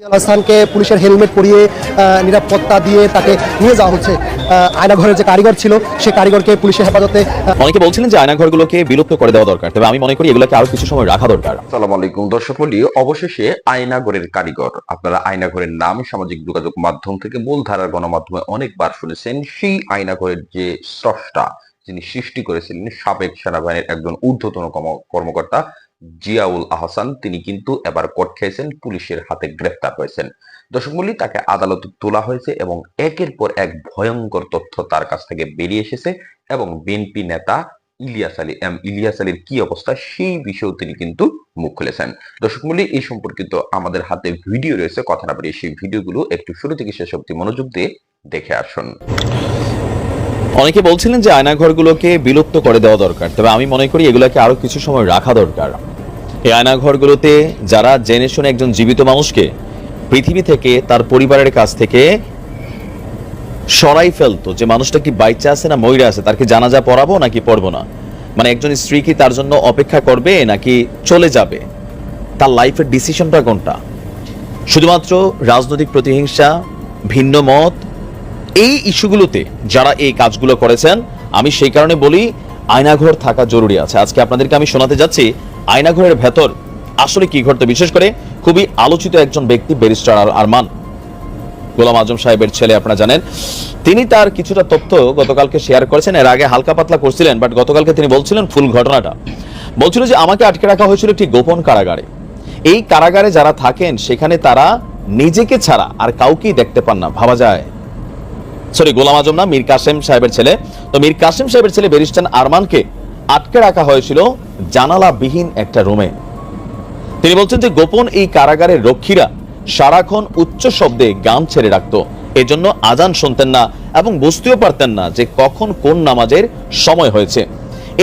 হাসানকে পুলিশের হেলমেট পরিয়ে নিরাপত্তা দিয়ে তাকে নিয়ে যাওয়া হচ্ছে। আয়নাঘরের যে কারিগর ছিল সে কারিগরকে পুলিশের হেফাজতে অনেকে বলছিলেন যে আয়নাঘরগুলোকে বিলুপ্ত করে দেওয়া দরকার তবে আমি মনে করি এগুলোকে আরও কিছু সময় রাখা দরকার। সালাম আলাইকুম দর্শক মন্ডলী অবশেষে আয়নাঘরের কারিগর আপনারা আয়নাঘরের নাম সামাজিক যোগাযোগ মাধ্যম থেকে মূলধারার গণমাধ্যমে অনেকবার শুনেছেন সেই আয়নাঘরের যে স্রষ্টা যিনি সৃষ্টি করেছিলেন সাবেক সেনাবাহিনীর একজন ঊর্ধ্বতন কর্ম- কর্মকর্তা জিয়াউল আহসান, তিনি কিন্তু এবার কোর্ট খেয়েছেন, পুলিশের হাতে গ্রেফতার হয়েছেন। দর্শক মন্ডলী তাকে আদালতে তোলা হয়েছে এবং একের পর এক ভয়ঙ্কর তথ্য তার কাছ থেকে বেরিয়ে এসেছে এবং বিএনপি নেতা ইলিয়াস আলী, এম, ইলিয়াস আলীর কি অবস্থা সেই বিষয়েও তিনি কিন্তু মুখ খুলেছেন। দর্শক মূল্য এই সম্পর্কিত আমাদের হাতে ভিডিও রয়েছে, কথা না বাড়িয়ে সেই ভিডিওগুলো একটু শুরু থেকে শেষ অব্দি মনোযোগ দিয়ে দেখে আসুন। অনেকে বলছিলেন যে আয়নাঘরগুলোকে বিলুপ্ত করে দেওয়া দরকার, তবে আমি মনে করি এগুলোকে আরও কিছু সময় রাখা দরকার। এই আয়নাঘরগুলোতে যারা জেনে শুনে একজন জীবিত মানুষকে পৃথিবী থেকে তার পরিবারের কাছ থেকে সরাই ফেলতো যে মানুষটা কি বাইচা আছে না ময়রা আছে, তার কি জানাজা পড়াবো নাকি পড়ব না? মানে একজন স্ত্রী কি তার জন্য অপেক্ষা করবে নাকি চলে যাবে? তার লাইফের ডিসিশনটা কোনটা? শুধুমাত্র রাজনৈতিক প্রতিহিংসা, ভিন্ন মত এই ইস্যুগুলোতে যারা এই কাজগুলো করেছেন, আমি সেই কারণে বলি আয়নাঘর থাকা জরুরি আছে। আজকে আপনাদেরকে আমি শোনাতে যাচ্ছি, আয়নাঘরের ভেতর আসলে কি ঘটতো, বিশেষ করে খুবই আলোচিত একজন ব্যক্তি ব্যারিস্টার আর আরমান। গোলাম আজম সাহেবের ছেলে আপনারা জানেন। তিনি তার কিছুটা তথ্য গতকালকে শেয়ার করেছেন, এর আগে হালকা পাতলা করছিলেন, বাট গতকালকে তিনি বলছিলেন ফুল ঘটনাটা। বলছিল যে আমাকে আটকে রাখা হয়েছিল একটি গোপন কারাগারে। এই কারাগারে যারা থাকেন, সেখানে তারা নিজেকে ছাড়া আর কাউকেই দেখতে পান না, ভাবা যায়। সরি, গোলাম আজম না, মীর কাসেম সাহেবের ছেলে। তো মীর কাসেম সাহেবের ছেলে ব্যারিস্টার আরমানকে আটকে রাখা হয়েছিল জানালাবিহীন একটা রুমে। তিনি বলছেন যে, গোপন এই কারাগারের রক্ষীরা সারাক্ষণ উচ্চ শব্দে গান ছেড়ে রাখতো। এজন্য আজান শুনতেন না এবং বুঝতেও পারতেন না যে, কখন কোন নামাজের সময় হয়েছে।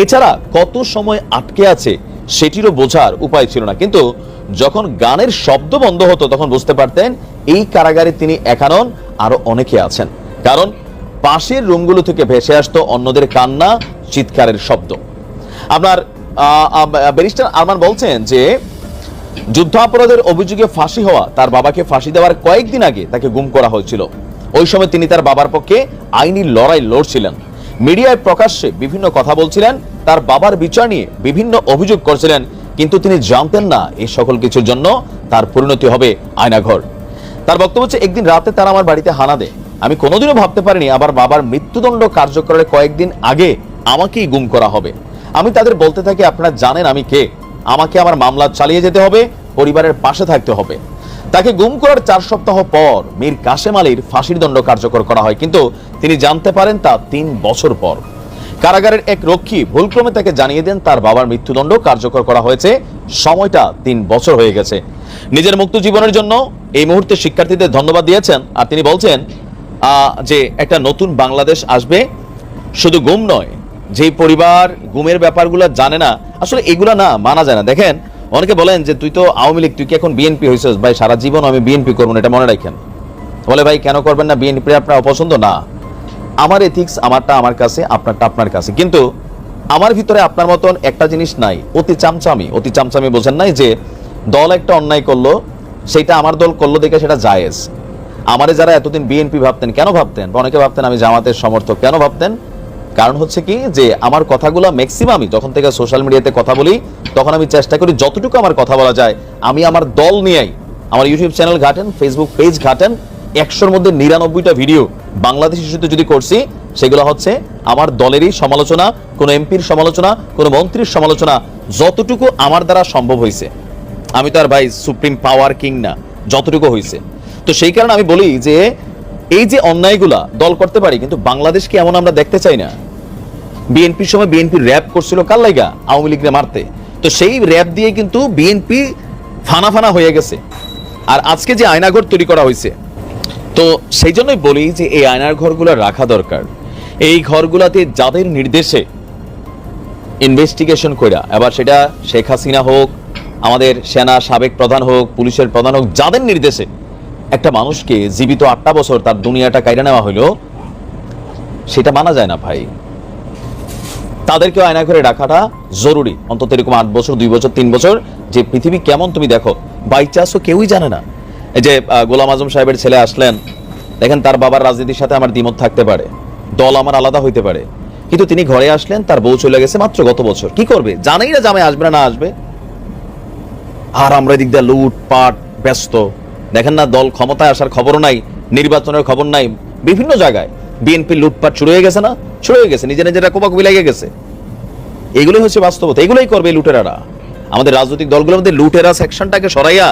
এছাড়া কত সময় আটকে আছে সেটিরও বোঝার উপায় ছিল না। কিন্তু যখন গানের শব্দ বন্ধ হতো, তখন বুঝতে পারতেন এই কারাগারে তিনি একানন আরও অনেকে আছেন। কারণ পাশের রুমগুলো থেকে ভেসে আসতো অন্যদের কান্না, চিৎকারের শব্দ। আপনার ব্যারিস্টার আরমান বলছেন যে, যুদ্ধাপরাধের অভিযোগে ফাঁসি হওয়া, তার বাবাকে ফাঁসি দেওয়ার কয়েকদিন আগে তাকে গুম করা হয়েছিল। ওই সময় তিনি তার বাবার পক্ষে আইনি লড়াই লড়ছিলেন। মিডিয়ায় প্রকাশ্যে বিভিন্ন কথা বলছিলেন, তার বাবার বিচার নিয়ে বিভিন্ন অভিযোগ করছিলেন, কিন্তু তিনি জানতেন না এই সকল কিছুর জন্য তার পরিণতি হবে আয়নাঘর। তার বক্তব্য হচ্ছে, একদিন রাতে তারা আমার বাড়িতে হানা দেয়। আমি কোনোদিনও ভাবতে পারিনি আবার বাবার মৃত্যুদণ্ড কার্যকরের কয়েকদিন আগে আমাকেই গুম করা হবে। আমি তাদের বলতে থাকি, আপনারা জানেন আমি কে। আমাকে আমার মামলা চালিয়ে যেতে হবে, পরিবারের পাশে থাকতে হবে। তাকে গুম করার চার সপ্তাহ পর মীর কাশেম আলীর ফাঁসির দণ্ড কার্যকর করা হয়, কিন্তু তিনি জানতে পারেন তা তিন বছর পর। কারাগারের এক রক্ষী ভুলক্রমে তাকে জানিয়ে দেন, তার বাবার মৃত্যুদণ্ড কার্যকর করা হয়েছে। সময়টা তিন বছর হয়ে গেছে। নিজের মুক্ত জীবনের জন্য এই মুহূর্তে শিক্ষার্থীদের ধন্যবাদ দিয়েছেন, আর তিনি বলছেন যে একটা নতুন বাংলাদেশ আসবে, শুধু গুম নয় যে পরিবার গুমের ব্যাপারগুলো জানে না, আসলে এগুলা না মানা যায় না। দেখেন, অনেকে বলেন যে তুই তো আওয়ামী লীগ, তুই কি এখন বিএনপি হয়েছিস ভাই, সারা জীবন আমি বিএনপি করব না, এটা মনে রাখেন। বলে, ভাই, কেন করবেন না? বিএনপি আপনার অপছন্দ? না। আমার এথিক্স আমারটা আমার কাছে, আপনারটা আপনার কাছে। কিন্তু আমার ভিতরে আপনার মতন একটা জিনিস নাই, অতি চামচামি। অতি চামচামি বোঝেন নাই যে দল একটা অন্যায় করল, সেটা আমার দল করল দেখে সেটা জায়েজ। আমারে যারা এতদিন বিএনপি ভাবতেন, কেন ভাবতেন? অনেকে ভাবতেন আমি জামাতের সমর্থক, কেন ভাবতেন? কারণ হচ্ছে কি যে, আমার কথাগুলো ম্যাক্সিমামই যখন থেকে সোশ্যাল মিডিয়াতে কথা বলি, তখন আমি চেষ্টা করি যতটুকু আমার কথা বলা যায়, আমি আমার দল নিয়েই, আমার ইউটিউব চ্যানেল ঘাটেন ফেসবুক পেজ ঘাটেন, একশোর মধ্যে নিরানব্বইটা ভিডিও বাংলাদেশ ইস্যুতে যদি করছি, সেগুলো হচ্ছে আমার দলেরই সমালোচনা, কোনো এমপির সমালোচনা, কোনো মন্ত্রীর সমালোচনা, যতটুকু আমার দ্বারা সম্ভব হয়েছে আমি তো আর ভাই সুপ্রিম পাওয়ার কিং না, যতটুকু হয়েছে তো সেই কারণে আমি বলি যে, এই যে অন্যায়গুলা দল করতে পারি, কিন্তু বাংলাদেশকে এমন আমরা দেখতে চাই না? বিএনপির সময় বিএনপি র্যাব করছিল কার লাইগা? আওয়ামী লীগরে মারতে। তো সেই র্যাব দিয়ে কিন্তু বিএনপি ফানা ফানা হয়ে গেছে। আর আজকে যে আয়নাঘর তৈরি করা হয়েছে, তো সেই জন্যই বলি যে এই আয়নার ঘরগুলো রাখা দরকার। এই ঘরগুলাতে যাদের নির্দেশে ইনভেস্টিগেশন কইরা, এবার সেটা শেখ হাসিনা হোক, আমাদের সেনা সাবেক প্রধান হোক, পুলিশের প্রধান হোক, যাদের নির্দেশে একটা মানুষকে জীবিত আটটা বছর তার দুনিয়াটা কাইরা নেওয়া হলো সেটা মানা যায় না ভাই। তাদেরকে আয়না করে রাখাটা জরুরি। অন্তত এরকম আট বছর, দুই বছর, তিন বছর, যে পৃথিবী কেমন তুমি দেখো, বাই চান্সও কেউই জানে না। এই যে গোলাম আজম সাহেবের ছেলে আসলেন, দেখেন তার বাবার রাজনীতির সাথে আমার দ্বিমত থাকতে পারে, দল আমার আলাদা হইতে পারে। কিন্তু তিনি ঘরে আসলেন, তার বউ চলে গেছে মাত্র গত বছর। কি করবে? জানেই না জামাই আসবে না আসবে। আর আমরা এদিক দিয়ে লুটপাট, ব্যস্ত। দেখেন না, দল ক্ষমতায় আসার খবরও নাই, নির্বাচনের খবর নাই, বিভিন্ন জায়গায়। বিএনপি লুটপাট শুরু হয়ে গেছে না? শুরু হয়ে গেছে, নিজে নিজেরা কোপাকুপি লেগে গেছে। এগুলোই হচ্ছে বাস্তবতা, এগুলোই করবে লুটেরারা। আমাদের রাজনৈতিক দলগুলোর মধ্যে লুটেরা সেকশনটাকে সরাইয়া,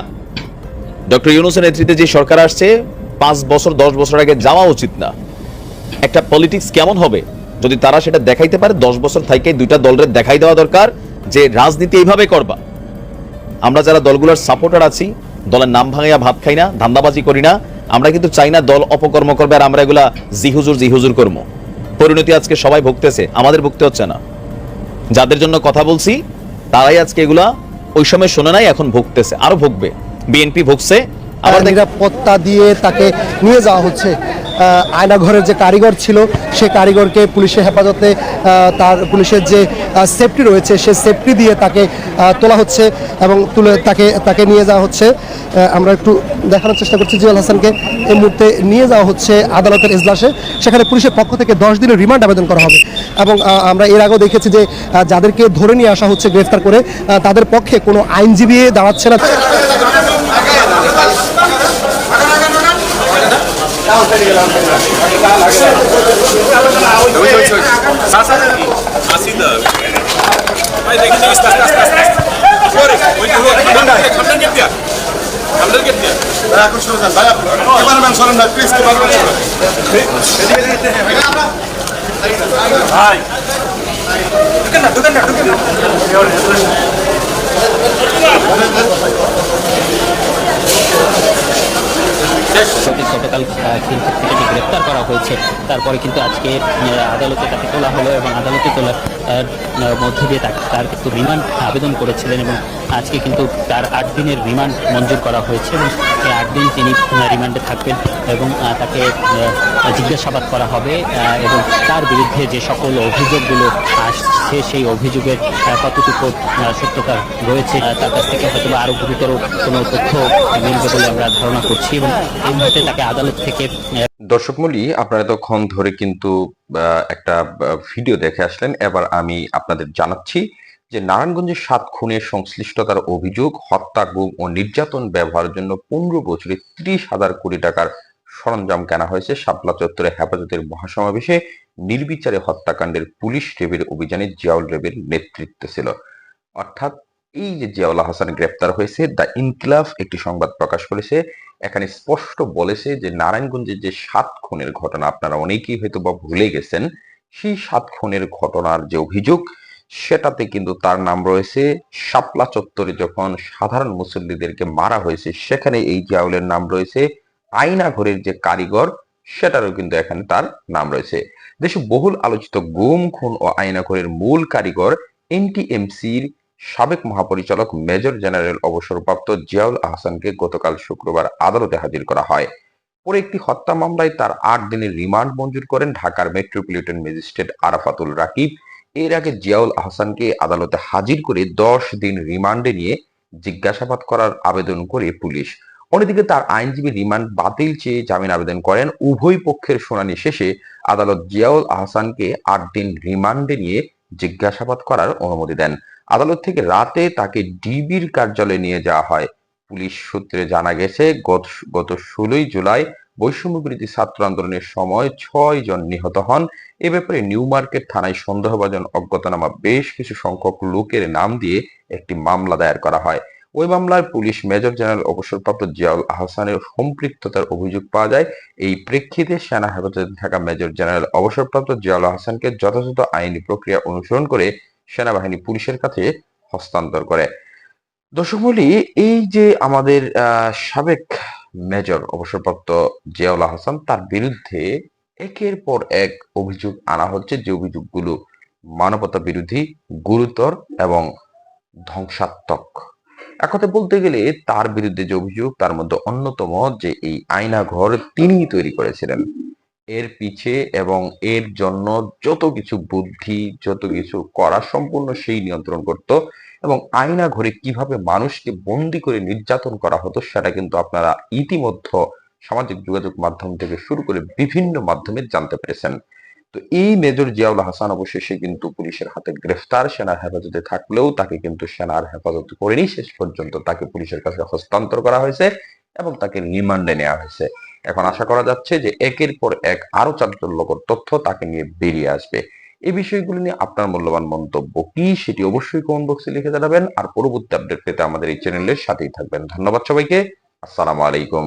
ডক্টর ইউনুসের নেতৃত্বে যে সরকার আসছে, পাঁচ বছর, দশ বছর আগে যাওয়া উচিত না। একটা পলিটিক্স কেমন হবে? যদি তারা সেটা দেখাইতে পারে, দশ বছর থেকে দুইটা দলের দেখাই দেওয়া দরকার যে রাজনীতি এইভাবে করবা। আমরা যারা দলগুলোর সাপোর্টার আছি দলের নাম ভাঙাইয়া ভাত খাই না ধান্দাবাজি করি না। আমরা কিন্তু চাই না দল অপকর্ম করবে আর আমরা এগুলা জিহুজুর জিহুজুর কর্ম পরিণতি আজকে সবাই ভুগতেছে আমাদের ভুগতে হচ্ছে না। যাদের জন্য কথা বলছি তারাই আজকে এগুলা ওই সময় শোনে নাই এখন ভুগতেছে আরও ভুগবে। বিএনপি ভুগছে আবার আবার পত্তা নিরাপত্তা দিয়ে তাকে নিয়ে যাওয়া হচ্ছে। আয়নাঘরের যে কারিগর ছিল, সে কারিগরকে পুলিশের হেফাজতে তার পুলিশের যে সেফটি রয়েছে, সে সেফটি দিয়ে তাকে তোলা হচ্ছে এবং তুলে, তাকে তাকে নিয়ে যাওয়া হচ্ছে। আমরা একটু দেখানোর চেষ্টা করছি জিয়াল হাসানকে। এই মুহূর্তে নিয়ে যাওয়া হচ্ছে আদালতের এজলাসে। সেখানে পুলিশের পক্ষ থেকে দশ দিনের রিমান্ড আবেদন করা হবে এবং আমরা এর আগেও দেখেছি যে যাদেরকে ধরে নিয়ে আসা হচ্ছে গ্রেফতার করে তাদের পক্ষে কোনো আইনজীবী দাঁড়াচ্ছে না Así da. Vai, দেখি দেখি আস্তে আস্তে আস্তে আস্তে ওরে ওই যে ওই সামনে গেট দিয়া সামনে গেট দিয়া এখন শুরু করেন। ভাই ক্যামেরাম্যান সরেন ভাই প্লিজ সরেন। ভাই। ঢুকেন না ঢুকেন না ঢুকেন না। কিন্তু যে গ্রেপ্তার করা হয়েছে। তারপরে কিন্তু আজকে আদালতে তাকে তোলা হলো এবং আদালতে তোলার মধ্য দিয়ে তাকে, তার কিন্তু রিমান্ড আবেদন করেছিলেন এবং আজকে কিন্তু তার আট দিনের রিমান্ড মঞ্জুর করা হয়েছে এবং এই আট দিন তিনি রিমান্ডে থাকবেন এবং তাকে জিজ্ঞাসাবাদ করা হবে এবং তার বিরুদ্ধে যে সকল অভিযোগগুলো আসছে সেই অভিযোগের কতটুকু সত্যতা রয়েছে। তার কাছ থেকে হয়তো আরও গুরুতর কোনো তথ্য মিলবে বলে আমরা ধারণা করছি এবং এই মুহূর্তে তাকে আদালত থেকে দর্শক মূলী আপনারা এতক্ষণ ধরে কিন্তু একটা ভিডিও দেখে আসলেন। এবার আমি আপনাদের জানাচ্ছি যে নারায়ণগঞ্জের সাত খুনের সংশ্লিষ্টতার অভিযোগ, হত্যা, গুম ও নির্যাতন ব্যবহারের জন্য পনেরো বছরে ত্রিশ হাজার কোটি টাকার সরঞ্জাম কেনা হয়েছে। শাপলা চত্বরে হেফাজতের মহাসমাবেশে নির্বিচারে হত্যাকাণ্ডের পুলিশ রেবের অভিযানে জিয়াউল রেবের নেতৃত্ব ছিল। অর্থাৎ এই যে জিয়াউল হাসান গ্রেপ্তার হয়েছে, দ্য ইনকিলাফ একটি সংবাদ প্রকাশ করেছে। এখানে স্পষ্ট বলেছে যে নারায়ণগঞ্জের যে সাত খুনের ঘটনা, আপনারা অনেকেই হয়তো বা ভুলে গেছেন, সেই সাত খুনের ঘটনার যে অভিযোগ, সেটাতে কিন্তু তার নাম রয়েছে। শাপলা চত্বরে যখন সাধারণ মুসল্লিদেরকে মারা হয়েছে, সেখানে এই জিয়াউলের নাম রয়েছে আয়না ঘরের যে কারিগর, সেটারও কিন্তু এখানে তার নাম রয়েছে। দেশে বহুল আলোচিত গুম, খুন ও আয়না ঘরের মূল কারিগর এনটিএমসির সাবেক মহাপরিচালক মেজর জেনারেল অবসরপ্রাপ্ত জিয়াউল আহসানকে গতকাল শুক্রবার আদালতে হাজির করা হয়। পরে একটি হত্যা মামলায় তার আট দিনের রিমান্ড মঞ্জুর করেন ঢাকার মেট্রোপলিটন ম্যাজিস্ট্রেট আরাফাতুল রাকিব। এর আগে জিয়াউল আহসানকে আদালতে হাজির করে দশ দিন রিমান্ডে নিয়ে জিজ্ঞাসাবাদ করার আবেদন করে পুলিশ। অন্যদিকে তার আইনজীবী রিমান্ড বাতিল চেয়ে জামিন আবেদন করেন। উভয় পক্ষের শুনানি শেষে আদালত জিয়াউল আহসানকে আট দিন রিমান্ডে নিয়ে জিজ্ঞাসাবাদ করার অনুমতি দেন। আদালত থেকে রাতে তাকে ডিবির কার্যালয়ে নিয়ে যাওয়া হয়। পুলিশ সূত্রে জানা গেছে, গত গত ষোলোই জুলাই বৈষম্য বিরোধী ছাত্র আন্দোলনের সময় ছয় জন নিহত হন। এ ব্যাপারে নিউ মার্কেট থানায় সন্দেহভাজন অজ্ঞাতনামা বেশ কিছু সংখ্যক লোকের নাম দিয়ে একটি মামলা দায়ের করা হয়। ওই মামলায় পুলিশ মেজর জেনারেল অবসরপ্রাপ্ত জিয়াউল আহসানের সম্পৃক্ততার অভিযোগ পাওয়া যায়। এই প্রেক্ষিতে সেনা হেফাজতে থাকা মেজর জেনারেল অবসরপ্রাপ্ত জিয়াউল আহসানকে যথাযথ আইনি প্রক্রিয়া অনুসরণ করে সেনাবাহিনী পুলিশের কাছে হস্তান্তর করে। দর্শক এই যে আমাদের সাবেক মেজর অবসরপ্রাপ্ত জিয়াউল হাসান তার বিরুদ্ধে একের পর এক অভিযোগ আনা হচ্ছে যে অভিযোগগুলো মানবতা বিরোধী, গুরুতর এবং ধ্বংসাত্মক। একথা বলতে গেলে তার বিরুদ্ধে যে অভিযোগ, তার মধ্যে অন্যতম যে এই আয়না ঘর তিনি তৈরি করেছিলেন। এর পিছে এবং এর জন্য যত কিছু বুদ্ধি, যত কিছু করা সম্পূর্ণ সেই নিয়ন্ত্রণ করত এবং আয়না ঘরে কীভাবে মানুষকে বন্দি করে নির্যাতন করা হতো সেটা কিন্তু আপনারা ইতিমধ্যে সামাজিক যোগাযোগ মাধ্যম থেকে শুরু করে বিভিন্ন মাধ্যমে জানতে পেরেছেন। তো এই মেজর জিয়াউল হাসান অবশেষে কিন্তু পুলিশের হাতে গ্রেফতার। সেনার হেফাজতে থাকলেও তাকে কিন্তু সেনার হেফাজত করেনি। শেষ পর্যন্ত তাকে পুলিশের কাছে হস্তান্তর করা হয়েছে এবং তাকে রিমান্ডে নেওয়া হয়েছে। এখন আশা করা যাচ্ছে যে একের পর এক আরও চাঞ্চল্যকর তথ্য তাকে নিয়ে বেরিয়ে আসবে। এই বিষয়গুলো নিয়ে আপনার মূল্যবান মন্তব্য কি সেটি অবশ্যই কমেন্ট বক্সে লিখে জানাবেন। আর পরবর্তী আপডেট পেতে আমাদের এই চ্যানেলের সাথেই থাকবেন। ধন্যবাদ সবাইকে। আসসালামু আলাইকুম।